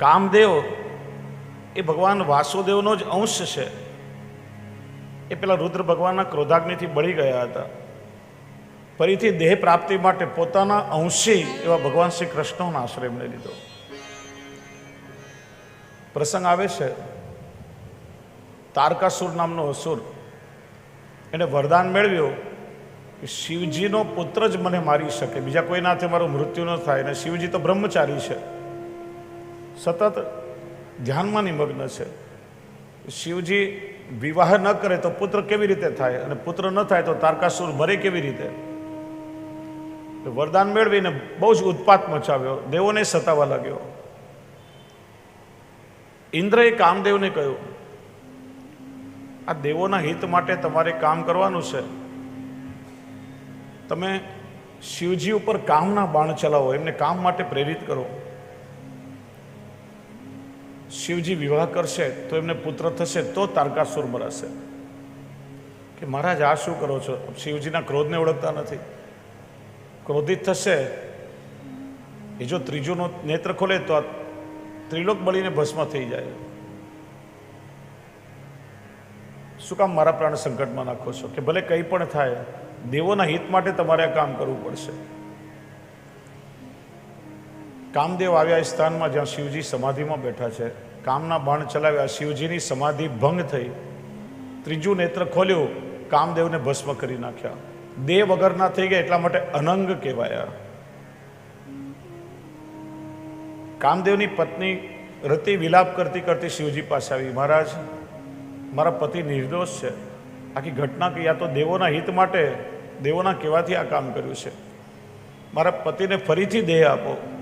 કામદેવ એ ભગવાન વાસુદેવનો જ અંશ છે. એ પેલા રુદ્ર ભગવાનના ક્રોધાગ્નિથી બળી ગયા હતા. ફરીથી દેહ પ્રાપ્તિ માટે પોતાના અંશી એવા ભગવાન શ્રી કૃષ્ણનો આશ્રય એમણે લીધો પ્રસંગ આવે છે. તારકાસુર નામનો અસુર એને વરદાન મેળવ્યું કે શિવજીનો પુત્ર જ મને મારી શકે. બીજા કોઈનાથી મારું મૃત્યુ ન થાય. અને શિવજી તો બ્રહ્મચારી છે. સતત ધ્યાનમાં નિમગ્ન છે. શિવજી વિવાહ ન કરે તો પુત્ર કેવી રીતે થાય? અને પુત્ર ન થાય તો તારકાસુર મરે કેવી રીતે? વરદાન મેળવીને બહુ જ ઉત્પાત મચાવ્યો. દેવોને સતાવા લાગ્યો. ઇન્દ્રએ કામદેવને કહ્યું, આ દેવોના હિત માટે તમારે કામ કરવાનું છે. તમે શિવજી ઉપર કામના બાણ ચલાવો. એમને કામ માટે પ્રેરિત કરો. શિવજી વિવાહ કરશે, તો એમને પુત્ર થશે, તો તારકાસુર મરાશે. કે મહારાજ, આ શું કરો છો? શિવજીના ક્રોધને ઓળખતા નથી. ક્રોધિત થશે. એ જો ત્રીજુનો નેત્ર ખોલે, તો આ ત્રિલોક બળીને ભસ્મ થઈ જાય. શું કામ મારા પ્રાણ સંકટમાં નાખો છો? કે ભલે કંઈ પણ થાય, દેવોના હિત માટે તમારે આ કામ કરવું પડશે. કામદેવ આવ્યા એ સ્થાનમાં જ્યાં શિવજી સમાધિમાં બેઠા છે. કામના બાણ ચલાવ્યા, શિવજીની સમાધિ ભંગ થઈ. ત્રીજું નેત્ર ખોલ્યું, કામદેવને ભસ્મ કરી નાખ્યા. દેહ વગરના થઈ ગયા એટલા માટે અનંગ કહેવાયા. કામદેવની પત્ની રતિ વિલાપ કરતી કરતી શિવજી પાસે આવી, મહારાજ, મારા પતિ નિર્દોષ છે. આખી ઘટના કે યા તો દેવોના હિત માટે દેવોના કહેવાથી આ કામ કર્યું છે. મારા પતિને ફરીથી દેહ આપો.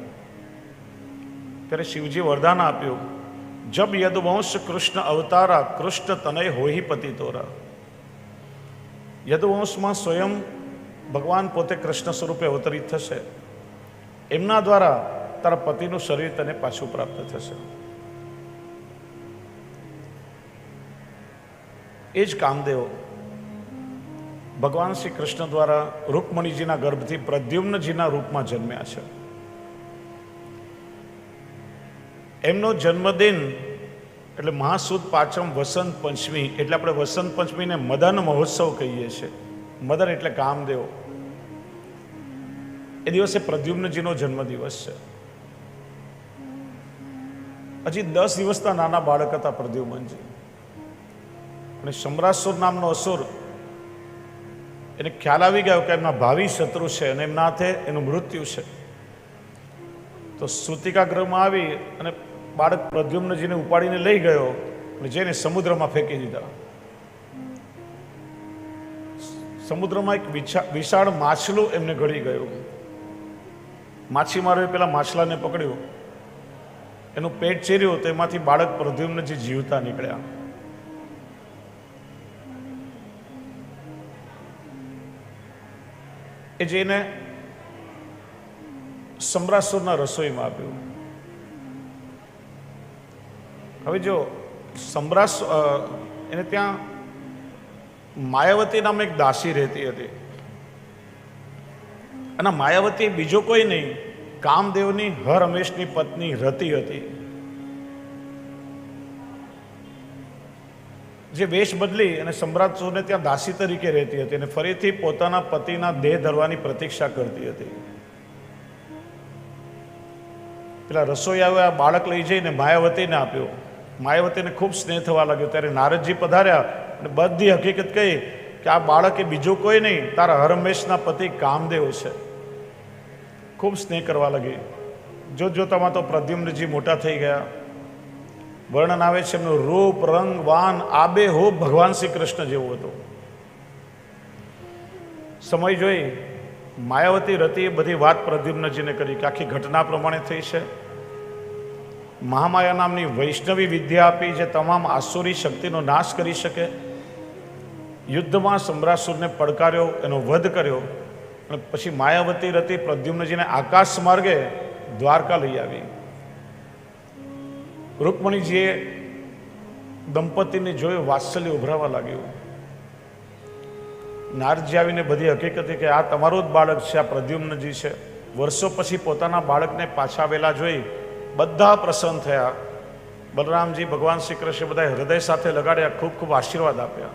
ત્યારે શિવજી વરદાન આપ્યું. જબ યદવંશ કૃષ્ણ અવતારા, કૃષ્ણ તનય હોહી પતિ તોરા. યદુવંશમાં સ્વયં ભગવાન પોતે કૃષ્ણ સ્વરૂપે અવતરિત થશે. એમના દ્વારા તારા પતિનું શરીર તને પાછું પ્રાપ્ત થશે. એ જ કામદેવ ભગવાન શ્રી કૃષ્ણ દ્વારા રૂકમણીજીના ગર્ભથી પ્રદ્યુમ્નજીના રૂપમાં જન્મ્યા છે. એમનો જન્મદિન એટલે મહાસુદ પાંચમ વસંત પંચમી, એટલે આપણે વસંત પંચમીને મદન મહોત્સવ કહીએ છીએ. મદન એટલે કામદેવ એ દિવસે પ્રદ્યુમ્નજીનો જન્મદિવસ છે. હજી દસ દિવસના નાના બાળક હતા પ્રદ્યુમનજી. અને સમરાસુર નામનો અસુર, એને ખ્યાલ આવી ગયો કે એમના ભાવિ શત્રુ છે અને એમના હાથે એનું મૃત્યુ છે. તો સૂતિકા ગ્રહમાં આવી અને બાળક પ્રદ્યુમ્નજીને ઉપાડીને લઈ ગયો અને જઈને સમુદ્રમાં ફેંકી દીધા. સમુદ્રમાં એક વિશાળ માછલું એમને ઘડી ગયું. માછીમારોએ પેલા માછલાને પકડ્યું. એનું પેટ ચીર્યું તો એમાંથી બાળક પ્રદ્યુમ્નજી જીવતા નીકળ્યા. એ જઈને સમ્રાસુરના રસોઈમાં આપ્યું. હવે જો સમ્રાસ એને ત્યાં માયાવતી નામ એક દાસી રહેતી હતી. અને માયાવતી બીજો કોઈ નહીં, કામદેવની હર હંમેશની પત્ની રતી હતી. જે વેશ બદલી અને સમ્રાટ સોને ત્યાં દાસી તરીકે રહેતી હતી અને ફરીથી પોતાના પતિના દેહ ધરવાની પ્રતીક્ષા કરતી હતી. પેલા રસોઈ આવ્યા બાળક લઈ જઈને માયાવતીને આપ્યો. માયાવતીને ખૂબ સ્નેહ થવા લાગ્યો. ત્યારે નારદજી પધાર્યા અને બધી હકીકત કહી કે આ બાળક એ બીજો કોઈ નહીં, તારા હરમેશના પતિ કામદેવ છે. ખૂબ સ્નેહ કરવા લાગી. જોત જોતામાં તો પ્રદ્યુમ્નજી મોટા થઈ ગયા. વર્ણન આવે છે એમનું રૂપ, રંગ, વાન, આબે હો ભગવાન શ્રી કૃષ્ણ જેવું હતું. સમય જોઈ માયાવતી રતિએ બધી વાત પ્રદ્યુમ્નજીને કરી કે આખી ઘટના પ્રમાણે થઈ છે. મહામાયા નામની વૈષ્ણવી વિદ્યા આપી જે તમામ આસુરી શક્તિનો નાશ કરી શકે. યુદ્ધમાં સમ્રાસુરને પડકાર્યો, એનો વધ કર્યો, અને પછી માયાવતી રતી પ્રદ્યુમ્નજીને આકાશ માર્ગે દ્વારકા લઈ આવી. રૂકમણીજીએ દંપતીને જોયું, વાત્સલ્ય ઉભરાવા લાગ્યું. નારજી આવીને બધી હકીકત કે આ તમારું જ બાળક છે, આ પ્રદ્યુમ્નજી છે. વર્ષો પછી પોતાના બાળકને પાછા આવેલા જોઈ બધા પ્રસન્ન થયા. બલરામજી ભગવાન શ્રી કૃષ્ણ બધા હૃદય સાથે લગાડ્યા, ખૂબ ખૂબ આશીર્વાદ આપ્યા.